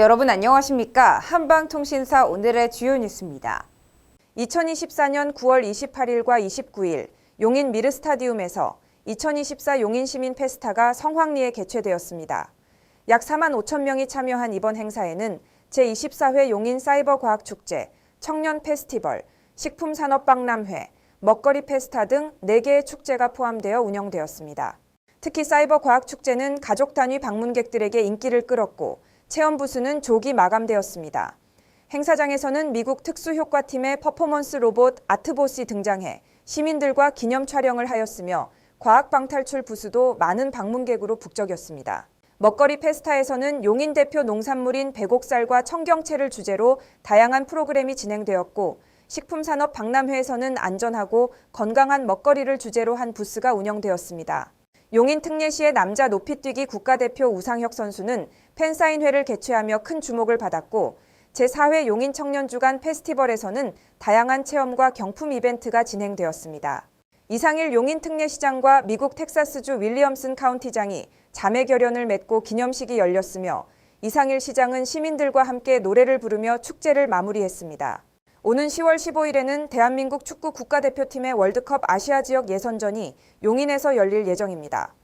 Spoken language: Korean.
여러분 안녕하십니까? 한방통신사 오늘의 주요 뉴스입니다. 2024년 9월 28일과 29일 용인 미르스타디움에서 2024 용인 시민 페스타가 성황리에 개최되었습니다. 약 4만 5천 명이 참여한 이번 행사에는 제24회 용인 사이버 과학 축제, 청년 페스티벌, 식품산업박람회, 먹거리 페스타 등 4개의 축제가 포함되어 운영되었습니다. 특히 사이버 과학 축제는 가족 단위 방문객들에게 인기를 끌었고 체험 부스는 조기 마감되었습니다. 행사장에서는 미국 특수효과팀의 퍼포먼스 로봇 아트봇이 등장해 시민들과 기념 촬영을 하였으며 과학방탈출 부스도 많은 방문객으로 북적였습니다. 먹거리 페스타에서는 용인 대표 농산물인 백옥살과 청경채를 주제로 다양한 프로그램이 진행되었고 식품산업 박람회에서는 안전하고 건강한 먹거리를 주제로 한 부스가 운영되었습니다. 용인 특례시의 남자 높이뛰기 국가대표 우상혁 선수는 팬사인회를 개최하며 큰 주목을 받았고 제4회 용인 청년주간 페스티벌에서는 다양한 체험과 경품 이벤트가 진행되었습니다. 이상일 용인 특례시장과 미국 텍사스주 윌리엄슨 카운티장이 자매 결연을 맺고 기념식이 열렸으며 이상일 시장은 시민들과 함께 노래를 부르며 축제를 마무리했습니다. 오는 10월 15일에는 대한민국 축구 국가대표팀의 월드컵 아시아 지역 예선전이 용인에서 열릴 예정입니다.